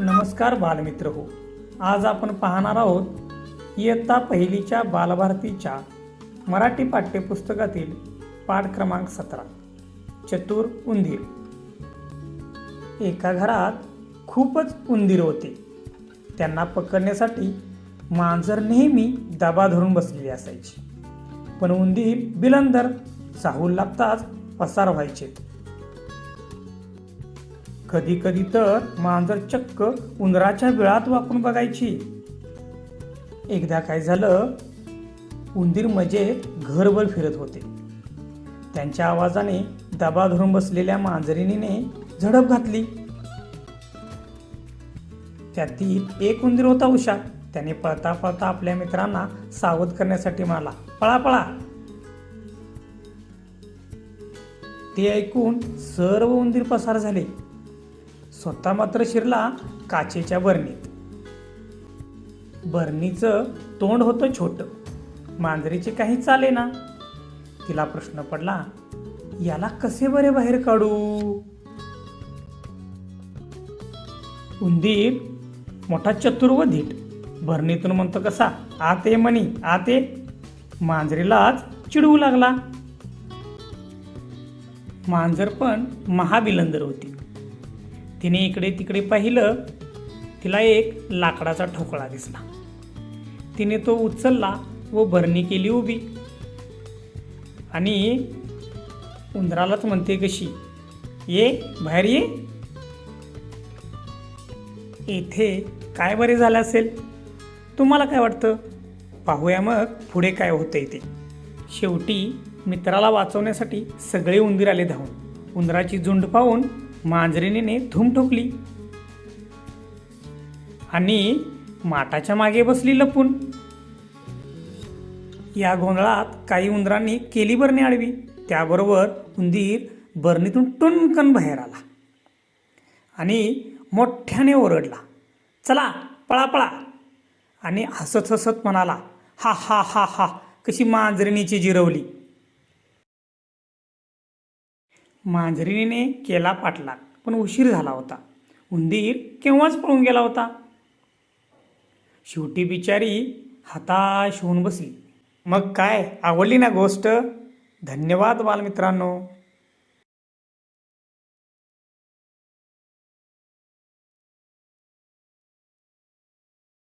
नमस्कार बालमित्र हो. आज आपण पाहणार आहोत इयत्ता पहिलीच्या बालभारतीच्या मराठी पाठ्यपुस्तकातील पाठ क्रमांक सतरा चतुर उंदीर. एका घरात खूपच उंदीर होते. त्यांना पकडण्यासाठी मांजर नेहमी दबा धरून बसलेली असायची. पण उंदीर बिलंदर चाहूल लागताच पसार व्हायचे. कधी कधी तर मांजर चक्क उंदराच्या बिळात वाकून बघायची. एकदा काय झालं उंदीर मजेत घरभर फिरत होते. त्यांच्या आवाजाने दबा धरून बसलेल्या मांजरीने झडप घातली. त्यातील एक उंदीर होता उषा. त्याने पळता पळता आपल्या मित्रांना सावध करण्यासाठी म्हणाला पळा पळा. ते ऐकून सर्व उंदीर पसार झाले. स्वतः मात्र शिरला काचेच्या बरणीत बरणीचं तोंड होतं छोटं. मांजरीचे काही चाले ना. तिला प्रश्न पडला याला कसे बरे बाहेर काढू? उंदीर मोठा चतुर व धीट. भरणीतून म्हणतो कसा आते म्हणी आते मांजरीलाच चिडवू लागला. मांजर पण महाबिलंदर होती. तिने इकडे तिकडे पाहिलं तिला एक लाकडाचा ठोकळा दिसला. तिने तो उचलला व भरणी केली उभी. आणि उंदरालाच म्हणते कशी ये बाहेर ये. येथे काय बरे झालं असेल? तुम्हाला काय वाटतं? पाहूया मग पुढे काय होतं ते. शेवटी मित्राला वाचवण्यासाठी सगळे उंदीर आले धावून. उंदराची झुंड पाहून मांजरीने धूम ठोकली. आणि माटाच्या मागे बसली लपून. या गोंधळात काही उंदरांनी केली बरणी आडवी. त्याबरोबर उंदीर बरणीतून टुनकन बाहेर आला. आणि मोठ्याने ओरडला चला पळा पळा. आणि हसत हसत म्हणाला हा हा हा हा कशी मांजरिणीची जिरवली. मांजरीने केला पाठलाग पण उशीर झाला होता. उंदीर केव्हाच पळून गेला होता? शेवटी बिचारी हताश होऊन बसली. मग काय? आवडली ना गोष्ट? धन्यवाद बालमित्रांनो.